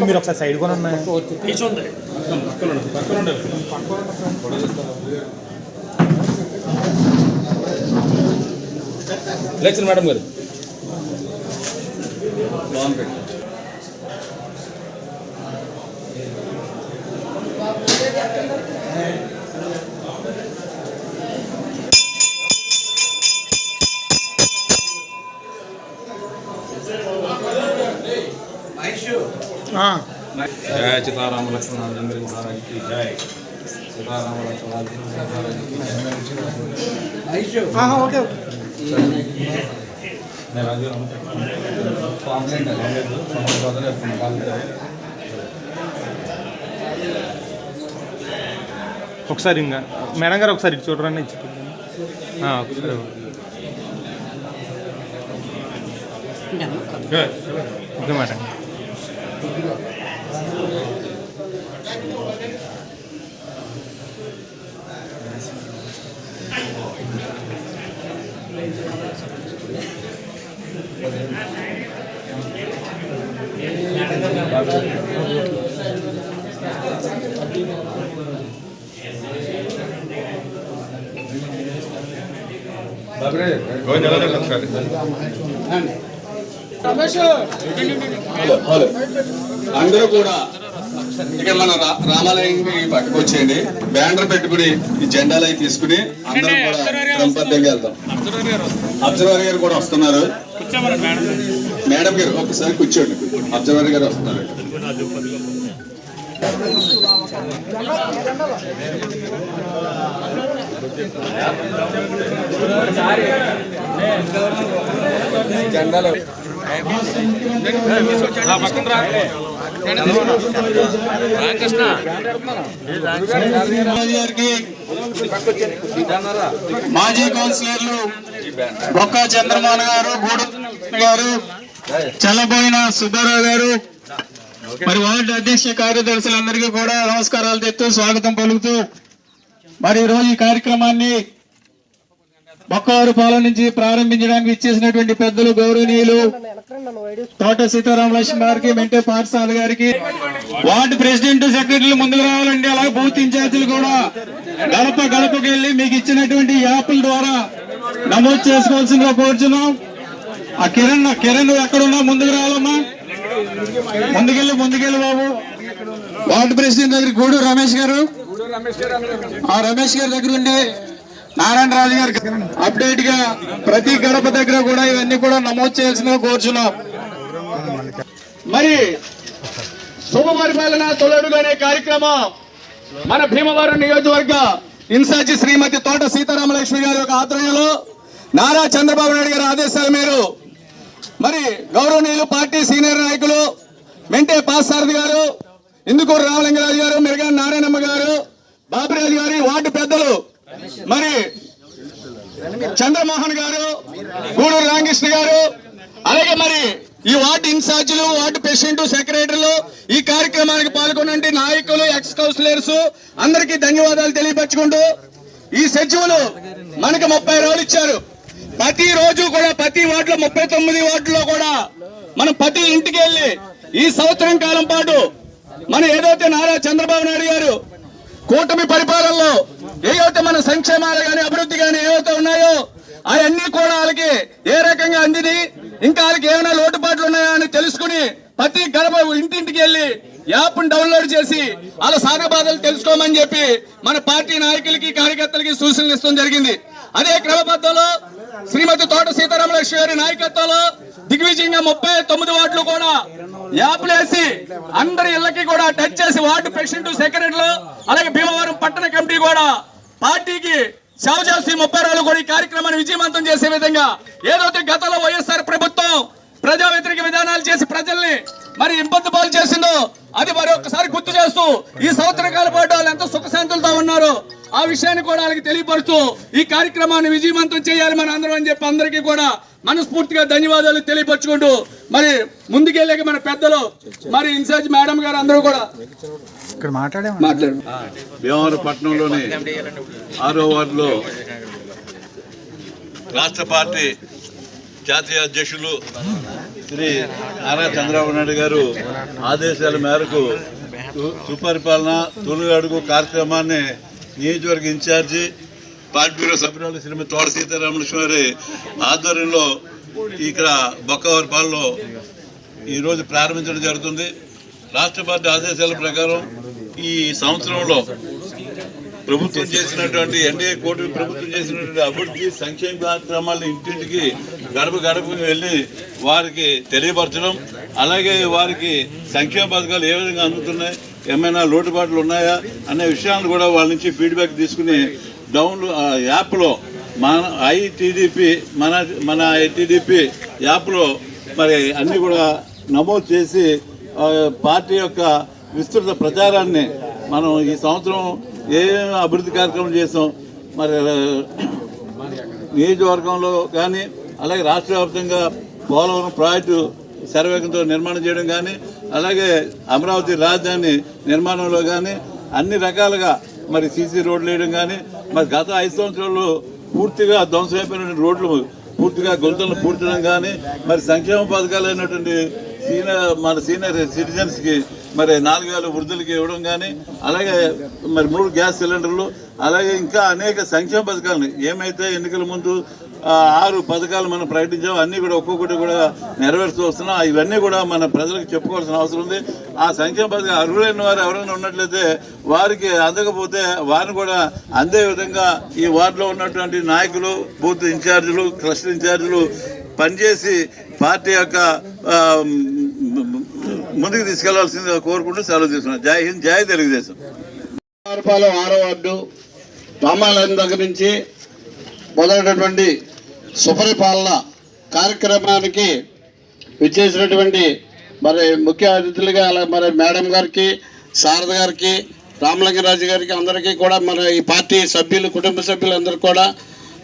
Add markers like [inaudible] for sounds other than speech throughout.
మీరు ఒకసారి సైడ్ కూడా ఉన్నాయి లెక్చర్ మేడం గారు. జయ సీతారామ లక్ష్మణ చంద్ర మహారాజ్కి జై. సీతారామ లక్ష్మణ చంద్ర మహారాజ్కి నేను రాజు కాంప్లైంట్ లేదు. సమాధానం చెప్తున్నాను వాళ్ళు ఒకసారి ఇంకా. మేడం గారు ఒకసారి ఇటు చూడరని ఇచ్చి ఆ, ఒకసారి. ఓకే మేడం గోవింద ఎలా జరుగుతుంది సార్ హలో. అందరూ కూడా ఇక్కడ మన రా- రామాలయానికి పట్టుకొచ్చేయండి బ్యానర్ పెట్టుకుని ఈ జెండాలు అవి తీసుకుని అందరం కూడా క్రమబద్ధంగా వెళ్దాం. అబ్జర్వర్ గారు కూడా వస్తున్నారు. మేడం గారు. ఒకసారి కూర్చోండి. అబ్జర్వర్ గారు వస్తున్నారు. మాజీ కౌన్సిలర్లు బొక్క చంద్రమోహన్ గారు గూడు గారు చల్లబోయిన సుబ్బారావు గారు మరి వార్డు అధ్యక్ష కార్యదర్శులందరికీ కూడా నమస్కారాలు తెస్తూ స్వాగతం పలుకుతూ మరి ఈరోజు రోజు ఈ కార్యక్రమాన్ని బొక్కవారు పాలన నుంచి ప్రారంభించడానికి ఇచ్చేసినటువంటి పెద్దలు గౌరవనీయులు తోట సీతారాం లక్ష్మి గారికి మెంటే పాఠశాల గారికి వార్డు ప్రెసిడెంట్ సెక్రటరీలు ముందుకు రావాలండి. అలాగే బూత్ ఇన్ఛార్జీలు కూడా గడప గడపకి వెళ్ళి మీకు ఇచ్చినటువంటి యాప్ల ద్వారా నమోదు చేసుకోవాల్సిందిగా కోరుచున్నాం. ఆ కిరణ్ కిరణ్ ఎక్కడున్నా ముందుకు రావాలమ్మా. ముందుకెళ్ళి ముందుకెళ్ళి బాబు. వార్డు ప్రెసిడెంట్ దగ్గర గూడూరు రమేష్ గారు. ఆ రమేష్ గారి దగ్గర ఉండి నారాయణ రాజు గారికి అప్డేట్గా ప్రతి గడప దగ్గర కూడా ఇవన్నీ కూడా నమోదు చేయాల్సిందిగా కోరుచున్నాం. మరి శుభ పరిపాలన తొలడుగు అనే కార్యక్రమం మన భీమవరం నియోజకవర్గ ఇన్ఛార్జి శ్రీమతి తోట సీతారామలక్ష్మి గారి యొక్క ఆధ్వర్యంలో నారా చంద్రబాబు నాయుడు గారి ఆదేశాల మేరకు మరి గౌరవనీయులు పార్టీ సీనియర్ నాయకులు మెంటే పాసారథి గారు ఇందుకూరు రామలింగరాజు గారు మిరగా నారాయణమ్మ గారు బాబురాజు గారి వార్డు పెద్దలు. మరి చంద్రమోహన్ గారు గూడూరు రామకృష్ణ గారు అలాగే మరి ఈ వార్డు ఇన్ఛార్జీలు వార్డు ప్రెసిడెంట్ సెక్రటరీలు ఈ కార్యక్రమానికి పాల్గొనండి నాయకులు ఎక్స్ కౌన్సిలర్స్ అందరికీ ధన్యవాదాలు తెలియపరచుకుంటూ ఈ సచివులు మనకి ముప్పై రోజులు ఇచ్చారు. ప్రతి రోజు కూడా ప్రతి వార్డులో ముప్పై తొమ్మిది వార్డులో కూడా మనం ప్రతి ఇంటికి వెళ్ళి ఈ సంవత్సరం కాలం పాటు మన ఏదైతే నారా చంద్రబాబు నాయుడు గారు కూటమి పరిపాలనలో ఏవైతే మన సంక్షేమాలు కానీ అభివృద్ధి కానీ ఏవైతే ఉన్నాయో అవన్నీ కూడా వాళ్ళకి ఏ రకంగా అందింది ఇంకా వాళ్ళకి ఏమైనా లోటుపాట్లు ఉన్నాయా అని తెలుసుకుని ప్రతి గడప ఇంటింటికి వెళ్ళి యాప్ డౌన్లోడ్ చేసి వాళ్ళ సాగబాధలు తెలుసుకోమని చెప్పి మన పార్టీ నాయకులకి కార్యకర్తలకి సూచనలు ఇస్తాం జరిగింది. అదే క్రమబద్ధంలో శ్రీమతి తోట సీతారామలక్ష్మి నాయకత్వంలో దిగ్విజయంగా ముప్పై తొమ్మిది వార్డులు కూడా యాప్లేసి అందరి ఇళ్ళకి కూడా టచ్ చేసి వార్డు ప్రెసిడెంట్ సెక్రటరీలు అలాగే భీమవరం పట్టణ కమిటీ కూడా పార్టీకి సేవ చేసి ముప్పై రోజులు కూడా ఈ కార్యక్రమాన్ని విజయవంతం చేసే విధంగా ఏదైతే గతంలో వైఎస్ఆర్ ప్రభుత్వం ప్రజా వ్యతిరేక విధానాలు చేసి ప్రజల్ని మరి ఇబ్బంది పాలు చేసిందో అది మరి ఒక్కసారి గుర్తు చేస్తూ ఈ సంవత్సర కాల పాటు వాళ్ళు ఎంతో సుఖశాంతులతో ఉన్నారు. ఆ విషయాన్ని కూడా వాళ్ళకి తెలియపరుస్తూ ఈ కార్యక్రమాన్ని విజయవంతం చేయాలి మన అందరం అని చెప్పి అందరికీ కూడా మనస్ఫూర్తిగా ధన్యవాదాలు తెలియపరచుకుంటూ మరి ముందుకెళ్ళాక మన పెద్దలు మరి ఇన్ఛార్జ్ మేడం గారు అందరూ కూడా ఇక్కడ మాట్లాడే మాట్లాడు ఆరో వార్డులో రాష్ట్ర పార్టీ జాతీయ అధ్యక్షులు శ్రీ నారా చంద్రబాబు నాయుడు గారు ఆదేశాల మేరకు సుపరిపాలన తొలి కార్యక్రమాన్ని నియోజకవర్గ ఇన్ఛార్జి పార్టీ బ్యూరో సభ్యురాలు శ్రీమతి తోట సీతారామలక్ష్మి గారి ఆధ్వర్యంలో ఇక్కడ బొక్కవరపాలలో ఈరోజు ప్రారంభించడం జరుగుతుంది. రాష్ట్ర పార్టీ ఆదేశాల ప్రకారం ఈ సంవత్సరంలో ప్రభుత్వం చేసినటువంటి ఎన్డీఏ కూటమి ప్రభుత్వం చేసినటువంటి అభివృద్ధి సంక్షేమ కార్యక్రమాలను ఇంటింటికి గడప గడపకు వెళ్ళి వారికి తెలియపరచడం అలాగే వారికి సంక్షేమ పథకాలు ఏ విధంగా అందుతున్నాయి ఏమైనా లోటుపాట్లు ఉన్నాయా అనే విషయాలను కూడా వాళ్ళ నుంచి ఫీడ్బ్యాక్ తీసుకుని డౌన్ యాప్లో మన ఐటీడీపీ మన మన ఐటీడీపీ యాప్లో మరి అన్నీ కూడా నమోదు చేసి పార్టీ యొక్క విస్తృత ప్రచారాన్ని మనం ఈ సంవత్సరం ఏ అభివృద్ధి కార్యక్రమం చేసాం? మరి నియోజకవర్గంలో కానీ అలాగే రాష్ట్ర వ్యాప్తంగా పోలవరం ప్రాజెక్టు శరవేగంతో నిర్మాణం చేయడం కానీ అలాగే అమరావతి రాజధాని నిర్మాణంలో కానీ అన్ని రకాలుగా మరి సీసీ రోడ్లు వేయడం కానీ మరి గత ఐదు సంవత్సరాల్లో పూర్తిగా ధ్వంసమైపోయిన రోడ్లు పూర్తిగా గొంతులను పూడ్చడం కానీ మరి సంక్షేమ పథకాలు అయినటువంటి సీనియర్ మన సీనియర్ సిటిజన్స్కి మరి నాలుగు వేల వృద్ధులకి ఇవ్వడం కానీ అలాగే మరి మూడు గ్యాస్ సిలిండర్లు అలాగే ఇంకా అనేక సంక్షేమ పథకాలు ఏమైతే ఎన్నికల ముందు ఆరు పథకాలు మనం ప్రకటించాం అన్నీ కూడా ఒక్కొక్కటి కూడా నెరవేరుస్తూ వస్తున్నాం ఇవన్నీ కూడా మన ప్రజలకు చెప్పుకోవాల్సిన అవసరం ఉంది. ఆ సంక్షేమ పథకం అర్హులైన వారు ఎవరైనా ఉన్నట్లయితే వారికి అందకపోతే వారిని కూడా అందే విధంగా ఈ వార్డులో ఉన్నటువంటి నాయకులు బూత్ ఇన్ఛార్జీలు క్లస్టర్ ఇన్ఛార్జీలు పనిచేసి పార్టీ యొక్క ముందుకు తీసుకెళ్ళాల్సిందిగా కోరుకుంటూ సెలవు తీసుకున్నాను. జై హింద్ జై తెలుగుదేశం. పాలెం ఆరో వార్డు రామాలయం దగ్గర నుంచి మొదలైనటువంటి సుపరిపాలన కార్యక్రమానికి విచ్చేసినటువంటి మరి ముఖ్య అతిథులుగా అలా మరి మేడం గారికి శారద గారికి రామలింగరాజు గారికి అందరికీ కూడా మన ఈ పార్టీ సభ్యులు కుటుంబ సభ్యులందరికీ కూడా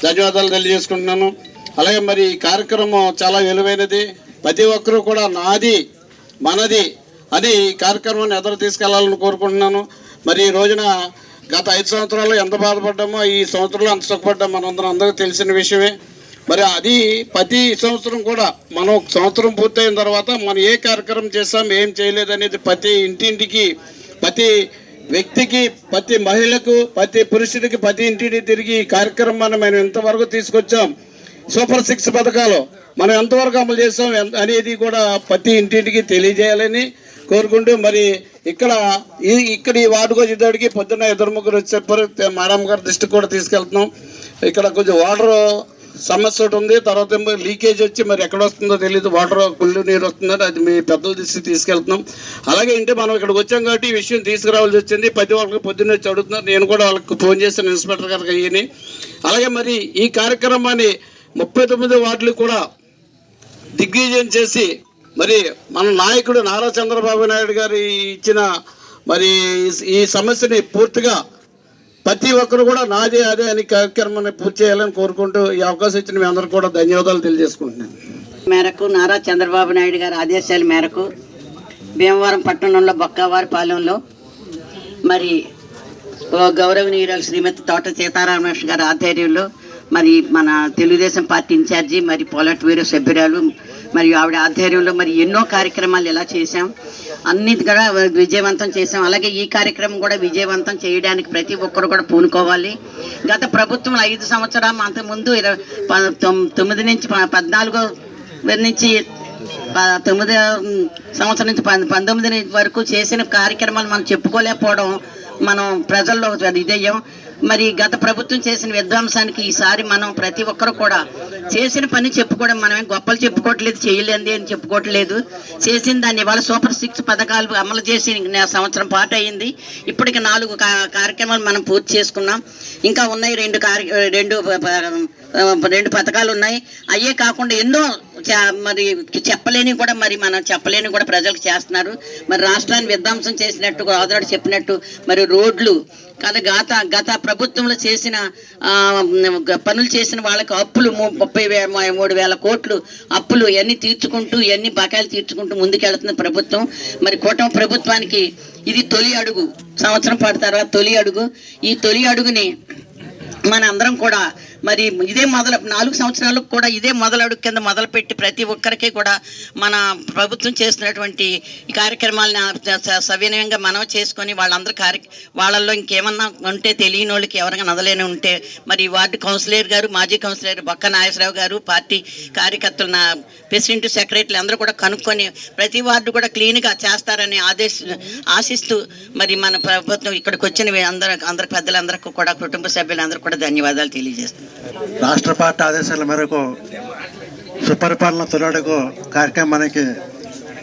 ధన్యవాదాలు తెలియజేసుకుంటున్నాను. అలాగే మరి ఈ కార్యక్రమం చాలా విలువైనది. ప్రతి ఒక్కరూ కూడా నాది మనది అని ఈ కార్యక్రమాన్ని ఎదురు తీసుకెళ్ళాలని కోరుకుంటున్నాను. మరి ఈ రోజున గత ఐదు సంవత్సరాలు ఎంత బాధపడ్డామో ఈ సంవత్సరంలో అంత సుఖపడ్డాం. మనందరం అందరికీ తెలిసిన విషయమే. మరి అది ప్రతి సంవత్సరం కూడా మనం ఒక సంవత్సరం పూర్తయిన తర్వాత మనం ఏ కార్యక్రమం చేస్తాం ఏం చేయలేదు అనేది ప్రతి ఇంటింటికి ప్రతి వ్యక్తికి ప్రతి మహిళకు ప్రతి పురుషుడికి ప్రతి ఇంటికి తిరిగి ఈ కార్యక్రమాన్ని మనం ఇంతవరకు తీసుకొచ్చాం సూపర్ సిక్స్ పథకాలు మనం ఎంతవరకు అమలు చేస్తాం అనేది కూడా ప్రతి ఇంటింటికి తెలియజేయాలని కోరుకుంటూ మరి ఇక్కడ ఈ ఇక్కడ ఈ వార్డుకు వచ్చేటడికి పొద్దున్న ఇద్దరు ముగ్గురు చెప్పారు మేడం గారి దృష్టికి కూడా తీసుకెళ్తున్నాం. ఇక్కడ కొంచెం వాటర్ సమస్య ఒకటి ఉంది. తర్వాత లీకేజ్ వచ్చి మరి ఎక్కడ వస్తుందో తెలియదు వాటర్ కుళ్ళు నీరు వస్తుందని అది మీ పెద్దల దృష్టి తీసుకెళ్తున్నాం. అలాగే అంటే మనం ఇక్కడికి వచ్చాం కాబట్టి ఈ విషయం తీసుకురావాల్సి వచ్చింది. ప్రతి వాళ్ళకి పొద్దున్న వచ్చి అడుగుతున్నారు. నేను కూడా వాళ్ళకి ఫోన్ చేశాను ఇన్స్పెక్టర్ గారికి అయ్యని. అలాగే మరి ఈ కార్యక్రమాన్ని ముప్పై తొమ్మిది వార్డులు కూడా దిగ్విజయం చేసి మరి మన నాయకుడు నారా చంద్రబాబు నాయుడు గారు ఇచ్చిన మరి ఈ- సమస్యని పూర్తిగా ప్రతి ఒక్కరు కూడా నాదే అదే అని కార్యక్రమాన్ని పూర్తి చేయాలని కోరుకుంటూ ఈ అవకాశం ఇచ్చిన మీ అందరూ కూడా ధన్యవాదాలు తెలియజేసుకుంటున్నాను. మేరకు నారా చంద్రబాబు నాయుడు గారి ఆదేశాల మేరకు భీమవరం పట్టణంలో బొక్కవారిపాలెంలో మరి గౌరవనీయురాలు శ్రీమతి తోట సీతారామకృష్ణ గారి ఆధ్వర్యంలో మరి మన తెలుగుదేశం పార్టీ ఇన్ఛార్జి మరి పోలట్ వీరు సభ్యురాలు మరియు ఆవిడ ఆధ్వర్యంలో మరి ఎన్నో కార్యక్రమాలు ఇలా చేశాం అన్ని కూడా విజయవంతం చేశాం. అలాగే ఈ కార్యక్రమం కూడా విజయవంతం చేయడానికి ప్రతి ఒక్కరు కూడా పూనుకోవాలి. గత ప్రభుత్వం ఐదు సంవత్సరాలు అంతకుముందు ఇరవై ప- తొమ్మిది నుంచి ప- పద్నాలుగో నుంచి ప- తొమ్మిది సంవత్సరం నుంచి పంతొమ్మిది వరకు చేసిన కార్యక్రమాలు మనం చెప్పుకోలేకపోవడం మనం ప్రజల్లో ఇదయ్యాం. మరి గత ప్రభుత్వం చేసిన విధ్వంసానికి ఈసారి మనం ప్రతి ఒక్కరు కూడా చేసిన పని చెప్పుకోవడం మనమే గొప్పలు చెప్పుకోవట్లేదు చేయలేంది అని చెప్పుకోవట్లేదు. చేసిన దాన్ని ఇవాళ సూపర్ సిక్స్ పథకాలు అమలు చేసి సంవత్సరం పాటు అయింది. ఇప్పటికి నాలుగు కార్యక్రమాలు మనం పూర్తి చేసుకున్నాం. ఇంకా ఉన్నాయి రెండు కార్య రెండు రెండు పథకాలు ఉన్నాయి. అయ్యే కాకుండా ఎన్నో మరి చెప్పలేని కూడా మరి మనం చెప్పలేని కూడా ప్రజలకు చేస్తున్నారు. మరి రాష్ట్రాన్ని విధ్వంసం చేసినట్టు ఆదరాడు చెప్పినట్టు మరి రోడ్లు కదా గత గత ప్రభుత్వంలో చేసిన పనులు చేసిన వాళ్ళకి అప్పులు ము- ముప్పై వే మూడు వేల కోట్లు అప్పులు ఇవన్నీ తీర్చుకుంటూ ఇవన్నీ బకాయిలు తీర్చుకుంటూ ముందుకెళ్తున్న ప్రభుత్వం. మరి కూటమి ప్రభుత్వానికి ఇది తొలి అడుగు. సంవత్సరం పాటు తర్వాత తొలి అడుగు. ఈ తొలి అడుగుని మన అందరం కూడా మరి ఇదే మొదలు నాలుగు సంవత్సరాలకు కూడా ఇదే మొదలడుగు కింద మొదలుపెట్టి ప్రతి ఒక్కరికి కూడా మన ప్రభుత్వం చేస్తున్నటువంటి ఈ కార్యక్రమాలను స- సవినయంగా మనం చేసుకొని వాళ్ళందరూ కార్య వాళ్ళల్లో ఇంకేమన్నా ఉంటే తెలియని వాళ్ళకి ఎవరైనా నదలేని ఉంటే మరి వార్డు కౌన్సిలర్ గారు మాజీ కౌన్సిలర్ బొక్క నాగేశ్వరరావు గారు పార్టీ కార్యకర్తలు నా ప్రెసిడెంట్ సెక్రటరీలు అందరూ కూడా కనుక్కొని ప్రతి వార్డు కూడా క్లీన్గా చేస్తారని ఆదేశ ఆశిస్తూ మరి మన ప్రభుత్వం ఇక్కడికి వచ్చిన అందరూ అందరి పెద్దలందరికీ కూడా కుటుంబ సభ్యులందరూ కూడా ధన్యవాదాలు తెలియజేస్తున్నాను. రాష్ట్ర పార్టీ ఆదేశాల మేరకు సుపరిపాలన తొలడుగు కార్యక్రమానికి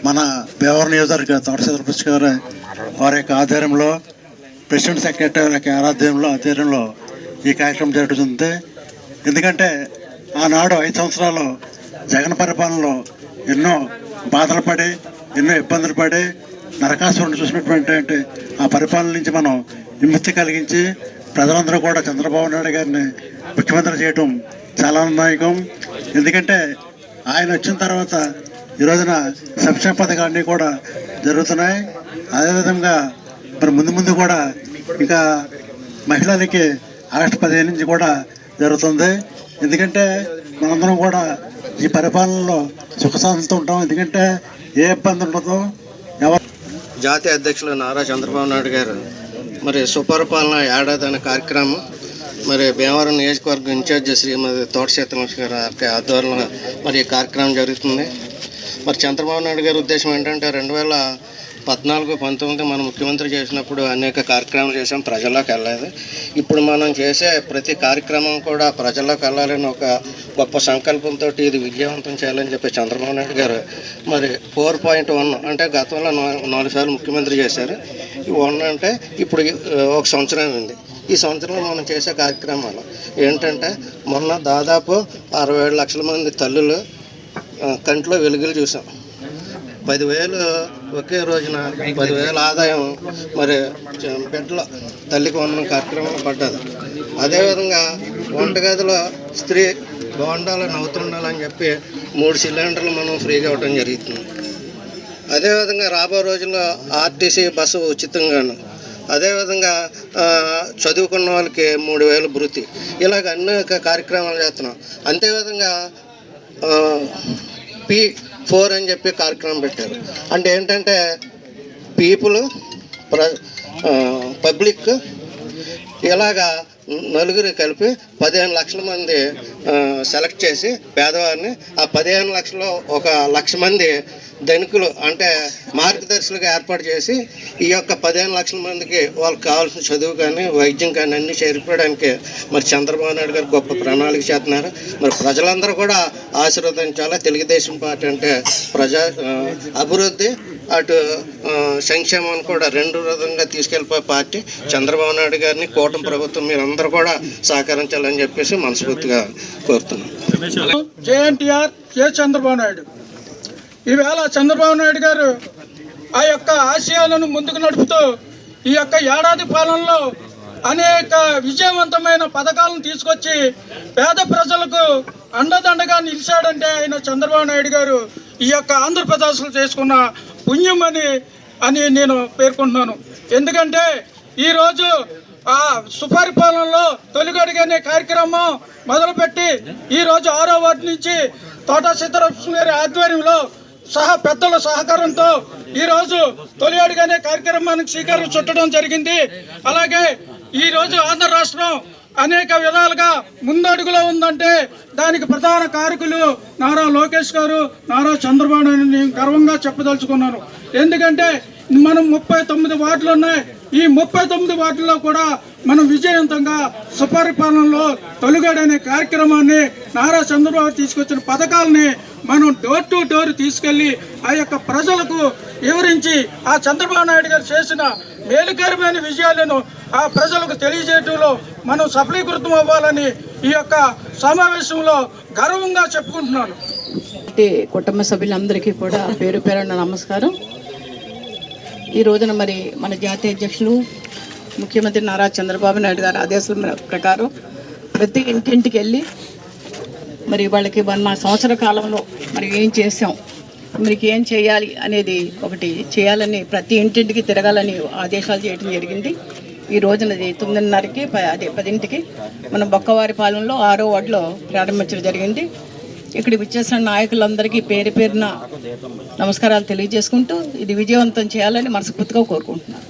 మన బేవర్ నియోజకవర్గ తోట చంద్రపుష్క గారు వారి యొక్క ఆధ్వర్యంలో ప్రెసిడెంట్ సెక్రటరీ యొక్క ఆరాధ్యంలో ఆధ్వర్యంలో ఈ కార్యక్రమం జరుగుతుంది. ఎందుకంటే ఆనాడు ఐదు సంవత్సరాలు జగన్ పరిపాలనలో ఎన్నో బాధలు పడి ఎన్నో ఇబ్బందులు పడి నరకాసురుడు చూసినటువంటి ఆ పరిపాలన నుంచి మనం విముక్తి కలిగించి ప్రజలందరూ కూడా చంద్రబాబు నాయుడు గారిని ముఖ్యమంత్రి చేయటం చాలా ఆనందాయకం ఎందుకంటే ఆయన వచ్చిన తర్వాత ఈ రోజున సంక్షేమ పథకాలన్నీ కూడా జరుగుతున్నాయి. అదేవిధంగా మరి ముందు ముందు కూడా ఇంకా మహిళలకి ఆగస్టు పదిహేను నుంచి కూడా జరుగుతుంది. ఎందుకంటే మనందరం కూడా ఈ పరిపాలనలో సుఖశాంతితో ఉంటాం. ఎందుకంటే ఏ ఇబ్బంది ఉండదు. ఎవరు జాతీయ అధ్యక్షులు నారా చంద్రబాబు నాయుడు గారు మరి సుపరిపాలన ఏడాది అనే కార్యక్రమం మరి భీమవరం నియోజకవర్గం ఇన్ఛార్జ్ శ్రీమతి తోట సీతలక్ష్మి గారి ఆధ్వర్యంలో మరి ఈ కార్యక్రమం జరుగుతుంది. మరి చంద్రబాబు నాయుడు గారి ఉద్దేశం ఏంటంటే రెండు వేల పద్నాలుగు పంతొమ్మిది మనం ముఖ్యమంత్రి చేసినప్పుడు అనేక కార్యక్రమాలు చేసాం ప్రజల్లోకి వెళ్ళలేదు. ఇప్పుడు మనం చేసే ప్రతి కార్యక్రమం కూడా ప్రజల్లోకి వెళ్ళాలని ఒక గొప్ప సంకల్పంతో ఇది విజయవంతం చేయాలని చెప్పి చంద్రబాబు నాయుడు గారు మరి ఫోర్ పాయింట్ వన్ అంటే గతంలో నాలుగు సార్లు ముఖ్యమంత్రి చేశారు. వన్ అంటే ఇప్పుడు ఒక సంవత్సరం ఉంది. ఈ సంవత్సరంలో మనం చేసే కార్యక్రమాలు ఏంటంటే మొన్న దాదాపు అరవై ఏడు లక్షల మంది తల్లులు కంట్లో వెలుగులు చూసాం. పదివేలు ఒకే రోజున పదివేల ఆదాయం మరి చ- బిడ్డలో తల్లికి వందనం కార్యక్రమం పడ్డది. అదేవిధంగా వంటగదిలో స్త్రీ బాగుండాలి నవ్వుతుండాలని చెప్పి మూడు సిలిండర్లు మనం ఫ్రీగా ఇవ్వడం జరుగుతుంది. అదేవిధంగా రాబో రోజుల్లో ఆర్టీసీ బస్సు ఉచితంగాను అదేవిధంగా చదువుకున్న వాళ్ళకి మూడు వేలు భృతి. ఇలాగ అనేక కార్యక్రమాలు చేస్తున్నాం. అంతేవిధంగా ఆ, పి ఫోర్ అని చెప్పి కార్యక్రమం పెట్టారు. అంటే ఏంటంటే పీపుల్ ప్ర పబ్లిక్ ఇలాగా నలుగురు కలిపి పదిహేను లక్షల మంది సెలెక్ట్ చేసి పేదవారిని ఆ పదిహేను లక్షలు ఒక లక్ష మంది ధనికులు అంటే మార్గదర్శులుగా ఏర్పాటు చేసి ఈ యొక్క పదిహేను లక్షల మందికి వాళ్ళకి కావాల్సిన చదువు కానీ వైద్యం కానీ అన్ని చేరుకోవడానికి మరి చంద్రబాబు నాయుడు గారు గొప్ప ప్రణాళిక చేస్తున్నారు. మరి ప్రజలందరూ కూడా ఆశీర్వదించాలి? తెలుగుదేశం పార్టీ అంటే ప్రజా అభివృద్ధి అటు సంక్షేమాన్ని కూడా రెండు విధంగా తీసుకెళ్ళిపోయే పార్టీ చంద్రబాబు నాయుడు గారిని కూటమి ప్రభుత్వం మీరందరూ కూడా సహకరించాలని చెప్పేసి మనస్ఫూర్తిగా కోరుతున్నాను జేఎన్టీఆర్ జే చంద్రబాబు నాయుడు. ఈవేళ చంద్రబాబు నాయుడు గారు ఆ యొక్క ఆశయాలను ముందుకు నడుపుతూ ఈ యొక్క ఏడాది పాలనలో అనేక విజయవంతమైన పథకాలను తీసుకొచ్చి పేద ప్రజలకు అండదండగా నిలిచాడంటే ఆయన చంద్రబాబు నాయుడు గారు ఈ యొక్క ఆంధ్రప్రదేశ్లో చేసుకున్న పుణ్యం అని అని నేను పేర్కొంటున్నాను. ఎందుకంటే ఈరోజు ఆ సుపరిపాలనలో తొలిగడుగు అనే కార్యక్రమం మొదలుపెట్టి ఈరోజు ఆరో వార్డు నుంచి తోట సీతారామకృష్ణ గారి ఆధ్వర్యంలో సహా పెద్దల సహకారంతో ఈరోజు తొలి అడుగు అనే కార్యక్రమానికి శ్రీకారం చుట్టడం జరిగింది. అలాగే ఈరోజు ఆంధ్ర రాష్ట్రం అనేక విధాలుగా ముందడుగులో ఉందంటే దానికి ప్రధాన కారకులు నారా లోకేష్ గారు నారా చంద్రబాబు నేను గర్వంగా చెప్పదలుచుకున్నాను. ఎందుకంటే మనం ముప్పై తొమ్మిది వార్డులు ఉన్నాయి. ఈ ముప్పై తొమ్మిది వార్డుల్లో కూడా మనం విజయవంతంగా సుపరిపాలనలో తొలిగడ కార్యక్రమాన్ని నారా చంద్రబాబు తీసుకొచ్చిన పథకాలని మనం డోర్ టు డోర్ తీసుకెళ్ళి ఆ యొక్క ప్రజలకు వివరించి ఆ చంద్రబాబు నాయుడు గారు చేసిన మేలుకరమైన విజయాలను ఆ ప్రజలకు తెలియజేయటంలో మనం సఫలీకృతం అవ్వాలని ఈ యొక్క సమావేశంలో గర్వంగా చెప్పుకుంటున్నాను. కుటుంబ సభ్యులందరికీ కూడా పేరు పేరున నమస్కారం. ఈ రోజున మరి మన జాతీయ అధ్యక్షులు ముఖ్యమంత్రి నారా చంద్రబాబు నాయుడు గారి ఆదేశాల ప్రకారం ప్రతి ఇంటింటికి వెళ్ళి మరి వాళ్ళకి మన సంవత్సర కాలంలో మరి ఏం చేసాం మీకు ఏం చేయాలి అనేది ఒకటి చేయాలని ప్రతి ఇంటింటికి తిరగాలని ఆదేశాలు చేయడం జరిగింది. ఈ రోజునది తొమ్మిదిన్నరకి అదే పదింటికి మనం బొక్కవారి పాలెంలో ఆరో వార్డులో ప్రారంభించడం జరిగింది. ఇక్కడ విచ్చేసిన నాయకులందరికీ పేరు పేరున నమస్కారాలు తెలియజేసుకుంటూ ఇది విజయవంతం చేయాలని మనస్ఫూర్తిగా కోరుకుంటున్నాను.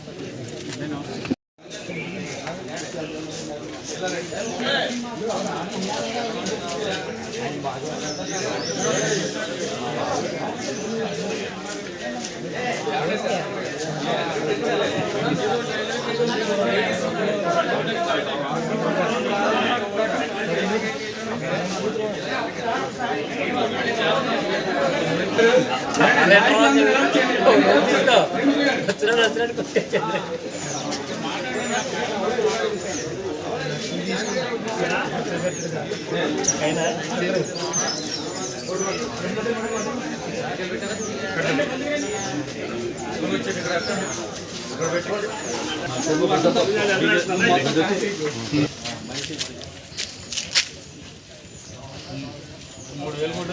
మూడు వేలు మూడు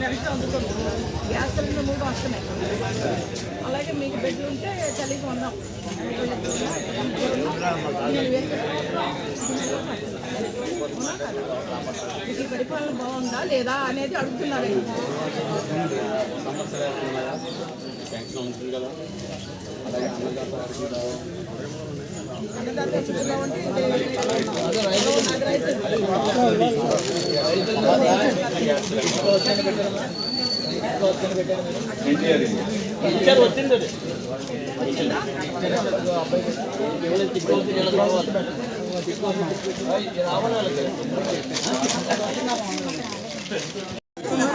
కరెక్ట్గా అందుతుంది గ్యాస్ సిలిండర్ మూడు వస్తున్నాయి అలాగే మీకు బెడ్ ఉంటే చలికి ఉన్నాం మీకు పరిపాలన బాగుందా లేదా అనేది అడుగుతున్నారు ఉండమ్మా పైన రావాలి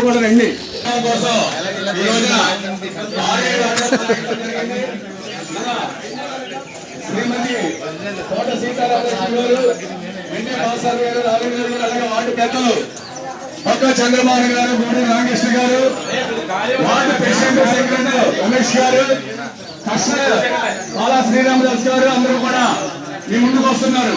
కూడా రండి కోసం ఈ రోజున ఆరేడు అధ్యక్షులు జరిగింది. మన శ్రీమతి కోట సీతారామలక్ష్మి గారు వెంకయ్య బాలసారి గారు రాఘవ గారు అలాగే వార్డు పెద్దలు పక్క చంద్రబాబు గారు గూడి రామకృష్ణ గారు వార్డు ప్రెసిడెంట్ సెక్రటరీ రమేష్ గారు కృష్ణ బాలా శ్రీరామదాస్ గారు అందరూ కూడా మీ ముందుకు వస్తున్నారు.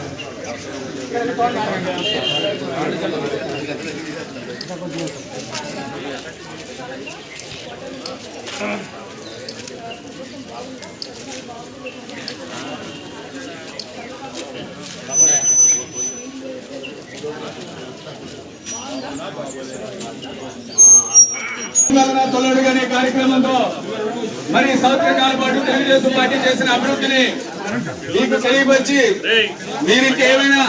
తెలంగాణ కార్యక్రమంతో మరి సంవత్సరాల పాటు తెలుగుదేశం పార్టీ చేసిన అభివృద్ధిని మీకు తెలియపరిచి మీరు ఇంకేమైనా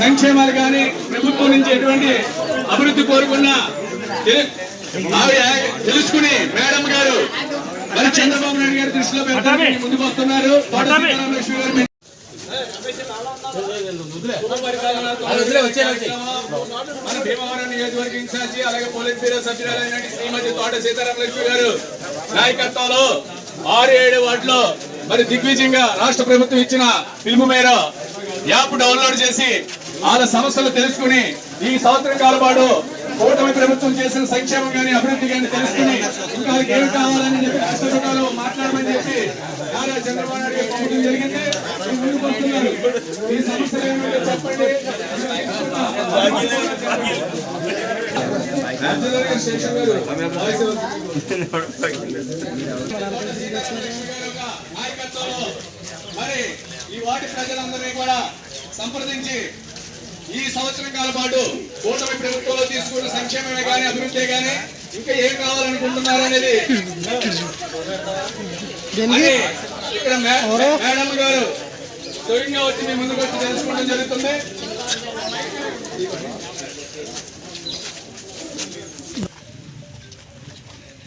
సంక్షేమాలు కానీ ప్రభుత్వం నుంచి ఎటువంటి అభివృద్ధి కోరుకున్నా ఆవిడ తెలుసుకుని మేడం గారు మరి చంద్రబాబు నాయుడు గారి దృష్టిలో పెట్టడానికి ముందుకు వస్తున్నారు. మన భీమవరం నియోజకవర్గ ఇన్ఛార్జి అలాగే పోలీస్ బ్యూరో సభ్యురాలైన శ్రీమతి తోట సీతారామలక్ష్మి గారు నాయకత్వంలో ఆరు ఏడు వార్డులో మరి దిగ్విజయంగా రాష్ట్ర ప్రభుత్వం ఇచ్చిన పిలుపు మేర యాప్ డౌన్లోడ్ చేసి వాళ్ళ సమస్యలు తెలుసుకుని ఈ సంవత్సరం కాల పాటు కూటమి ప్రభుత్వం చేసిన సంక్షేమం కానీ అభివృద్ధి కానీ తెలుసుకుని ఇంకా ఏమి కావాలని చెప్పి రాష్ట్ర ప్రభుత్వాలు మాట్లాడమని చెప్పి నారా చంద్రబాబు నాయుడు గారు జరిగింది. ఈ ముందుకు వస్తున్నారు. ఈ సమస్యలు చెప్పండి. [laughs] మరి ఈ వార్డు ప్రజలందరినీ కూడా సంప్రదించి ఈ సంవత్సరం కాల పాటు కూటమి ప్రభుత్వంలో తీసుకున్న సంక్షేమమే కానీ అభివృద్ధి కానీ ఇంకా ఏం కావాలనుకుంటున్నారు అనేది అని ఇక్కడ మేడం గారు స్వయంగా వచ్చి మీ ముందుకు వచ్చి తెలుసుకోవడం జరుగుతుంది.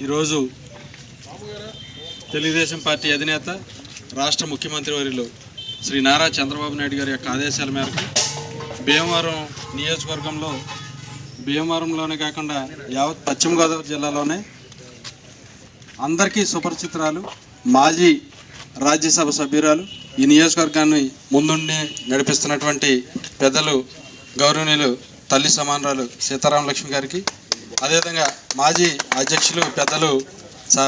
ఈరోజు తెలుగుదేశం పార్టీ అధినేత రాష్ట్ర ముఖ్యమంత్రి వర్యులు శ్రీ నారా చంద్రబాబు నాయుడు గారి యొక్క ఆదేశాల మేరకు భీమవరం నియోజకవర్గంలో భీమవరంలోనే కాకుండా యావత్ పశ్చిమ గోదావరి జిల్లాలోనే అందరికీ సుపరిచితురాలు మాజీ రాజ్యసభ సభ్యురాలు ఈ నియోజకవర్గాన్ని ముందుండి నడిపిస్తున్నటువంటి పెద్దలు గౌరవనీయులు తల్లి సమానరాలు సీతారామలక్ష్మి గారికి అదేవిధంగా మాజీ అధ్యక్షులు పెద్దలు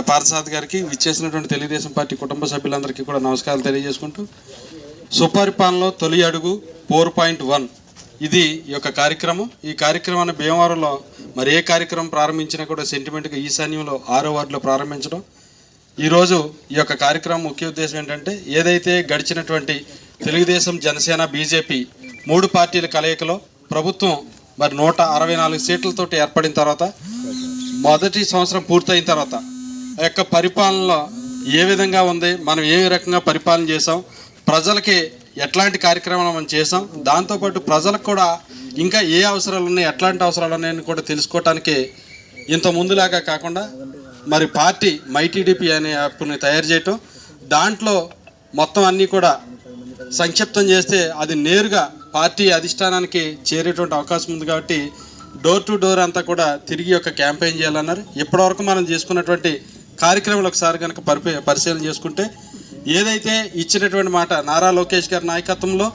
పార్థసాద్ గారికి విచ్చేసినటువంటి తెలుగుదేశం పార్టీ కుటుంబ సభ్యులందరికీ కూడా నమస్కారాలు తెలియజేసుకుంటూ సుపరిపాలనలో తొలి అడుగు ఫోర్ పాయింట్ వన్. ఇది ఈ యొక్క కార్యక్రమం. ఈ కార్యక్రమాన్ని భీమవరంలో మరి ఏ కార్యక్రమం ప్రారంభించినా కూడా సెంటిమెంట్గా ఈశాన్యంలో ఆరో వార్డులో ప్రారంభించడం. ఈరోజు ఈ యొక్క కార్యక్రమం ముఖ్య ఉద్దేశం ఏంటంటే ఏదైతే గడిచినటువంటి తెలుగుదేశం జనసేన బీజేపీ మూడు పార్టీల కలయికలో ప్రభుత్వం మరి నూట అరవై నాలుగు సీట్లతోటి ఏర్పడిన తర్వాత మొదటి సంవత్సరం పూర్తయిన తర్వాత ఆ యొక్క పరిపాలనలో ఏ విధంగా ఉంది మనం ఏ రకంగా పరిపాలన చేసాం ప్రజలకి ఎట్లాంటి కార్యక్రమాలు మనం చేసాం దాంతోపాటు ప్రజలకు కూడా ఇంకా ఏ అవసరాలు ఉన్నాయి ఎట్లాంటి అవసరాలు ఉన్నాయని కూడా తెలుసుకోవటానికి ఇంత ముందులాగా కాకుండా మరి పార్టీ మైటీడీపీ అనే యాప్ని తయారు చేయటం దాంట్లో మొత్తం అన్నీ కూడా సంక్షిప్తం చేస్తే అది నేరుగా పార్టీ అధిష్టానానికి చేరేటువంటి అవకాశం ఉంది కాబట్టి డోర్ టు డోర్ అంతా కూడా తిరిగి ఒక క్యాంపెయిన్ చేయాలన్నారు. ఇప్పటివరకు మనం చేసుకున్నటువంటి కార్యక్రమాలు ఒకసారి కనుక పరిపే పరిశీలన చేసుకుంటే ఏదైతే ఇచ్చినటువంటి మాట నారా లోకేష్ గారి నాయకత్వంలో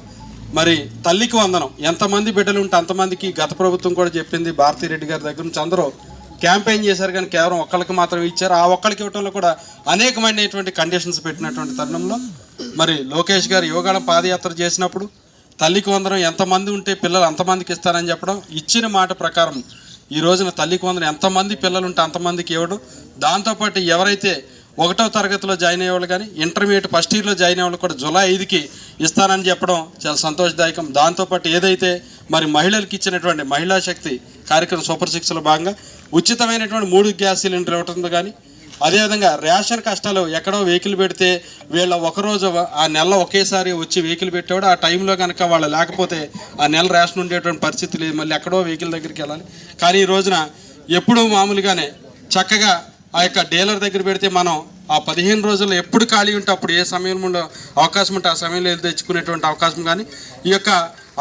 మరి తల్లికి వందనం. ఎంతమంది బిడ్డలు ఉంటే అంతమందికి గత ప్రభుత్వం కూడా చెప్పింది భారతిరెడ్డి గారి దగ్గర నుంచి అందరూ క్యాంపెయిన్ చేశారు కానీ కేవలం ఒక్కరికి మాత్రం ఇచ్చారు. ఆ ఒక్కరికి ఇవ్వడంలో కూడా అనేకమైనటువంటి కండిషన్స్ పెట్టినటువంటి తరుణంలో మరి లోకేష్ గారు యువగాళం పాదయాత్ర చేసినప్పుడు తల్లికి వందనం ఎంతమంది ఉంటే పిల్లలు అంతమందికి ఇస్తారని చెప్పడం ఇచ్చిన మాట ప్రకారం ఈ రోజున తల్లికి వందనం ఎంతమంది పిల్లలు ఉంటే అంతమందికి ఇవ్వడం దాంతోపాటు ఎవరైతే ఒకటో తరగతిలో జాయిన్ అయ్యేవాళ్ళు కానీ ఇంటర్మీడియట్ ఫస్ట్ ఇయర్లో జాయిన్ అయ్యేవాళ్ళు కూడా జూలై ఐదుకి ఇస్తానని చెప్పడం చాలా సంతోషదాయకం. దాంతోపాటు ఏదైతే మరి మహిళలకు ఇచ్చినటువంటి మహిళా శక్తి కార్యక్రమం సూపర్ సిక్స్లో భాగంగా ఉచితమైనటువంటి మూడు గ్యాస్ సిలిండర్ ఇవ్వటంతో కానీ అదేవిధంగా రేషన్ కష్టాలు ఎక్కడో వెహికల్ పెడితే వీళ్ళ ఒకరోజు ఆ నెల ఒకేసారి వచ్చి వెహికల్ పెట్టేవాడు ఆ టైంలో కనుక వాళ్ళు లేకపోతే ఆ నెల రేషన్ ఉండేటువంటి పరిస్థితి లేదు మళ్ళీ ఎక్కడో వెహికల్ దగ్గరికి వెళ్ళాలి. కానీ ఈ రోజున ఎప్పుడూ మామూలుగానే చక్కగా ఆ యొక్క డీలర్ దగ్గర పెడితే మనం ఆ పదిహేను రోజుల్లో ఎప్పుడు ఖాళీ ఉంటే అప్పుడు ఏ సమయంలో ఉండో అవకాశం ఉంటే ఆ సమయంలో వెళ్ళి తెచ్చుకునేటువంటి అవకాశం కానీ ఈ యొక్క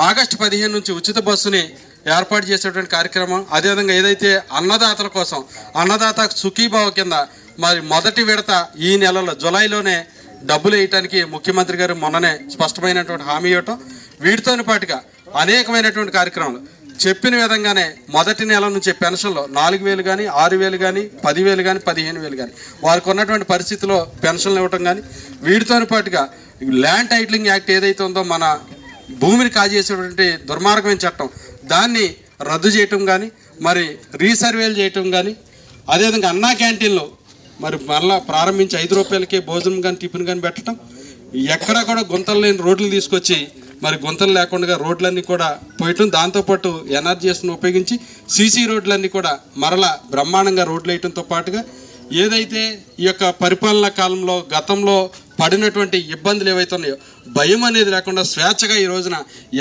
ఆగస్టు పదిహేను నుంచి ఉచిత బస్సుని ఏర్పాటు చేసేటువంటి కార్యక్రమం అదేవిధంగా ఏదైతే అన్నదాతల కోసం అన్నదాత సుఖీభావ కింద మరి మొదటి విడత ఈ నెలలో జులైలోనే డబ్బులు వేయటానికి ముఖ్యమంత్రి గారు మొన్ననే స్పష్టమైనటువంటి హామీ ఇవ్వటం వీటితోని పాటుగా అనేకమైనటువంటి కార్యక్రమాలు. చెప్పిన విధంగానే మొదటి నెల నుంచి పెన్షన్లో నాలుగు వేలు కానీ ఆరు వేలు కానీ పదివేలు కానీ పదిహేను వేలు కానీ వారికి ఉన్నటువంటి పరిస్థితిలో పెన్షన్లు ఇవ్వటం కానీ వీటితోని పాటుగా ల్యాండ్ టైటిలింగ్ యాక్ట్ ఏదైతే ఉందో మన భూమిని కాజేసేటువంటి దుర్మార్గమైన చట్టం దాన్ని రద్దు చేయటం కానీ మరి రీసర్వేలు చేయటం కానీ అదేవిధంగా అన్నా క్యాంటీన్లో మరి మళ్ళా ప్రారంభించి ఐదు రూపాయలకే భోజనం కానీ టిఫిన్ కానీ పెట్టడం ఎక్కడా కూడా గుంతలు లేని రోడ్లు తీసుకొచ్చి మరి గుంతలు లేకుండా రోడ్లన్నీ కూడా పోయటం దాంతోపాటు ఎన్ఆర్జీఎస్ను ఉపయోగించి సీసీ రోడ్లన్నీ కూడా మరలా బ్రహ్మాండంగా రోడ్లు వేయటంతో పాటుగా ఏదైతే ఈ యొక్క పరిపాలనా కాలంలో గతంలో పడినటువంటి ఇబ్బందులు ఏవైతే ఉన్నాయో భయం అనేది లేకుండా స్వేచ్ఛగా ఈ రోజున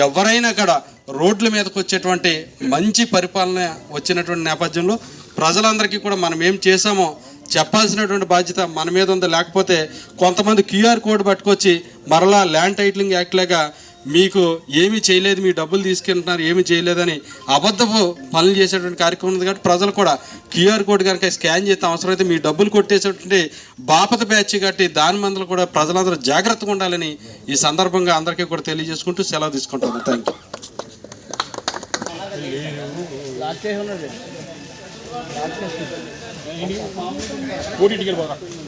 ఎవరైనా కూడా రోడ్ల మీదకు వచ్చేటువంటి మంచి పరిపాలన వచ్చినటువంటి నేపథ్యంలో ప్రజలందరికీ కూడా మనం ఏం చేశామో చెప్పాల్సినటువంటి బాధ్యత మన మీద ఉంది. లేకపోతే కొంతమంది క్యూఆర్ కోడ్ పట్టుకొచ్చి మరలా ల్యాండ్ టైటిలింగ్ యాక్ట్ లాగా మీకు ఏమీ చేయలేదు మీ డబ్బులు తీసుకెళ్తున్నారు ఏమి చేయలేదని అబద్ధపు పనులు చేసేటువంటి కార్యక్రమం ఉంది కాబట్టి ప్రజలు కూడా క్యూఆర్ కోడ్ కనుక స్కాన్ చేస్తే అవసరమైతే మీ డబ్బులు కొట్టేసేటువంటి బాపత బ్యాచ్ కట్టి దాని మందులు కూడా ప్రజలందరూ జాగ్రత్తగా ఉండాలని ఈ సందర్భంగా అందరికీ కూడా తెలియజేసుకుంటూ సెలవు తీసుకుంటాను థ్యాంక్ యూ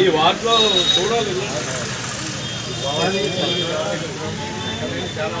ఈ వార్డులో చూడాలి. చాలా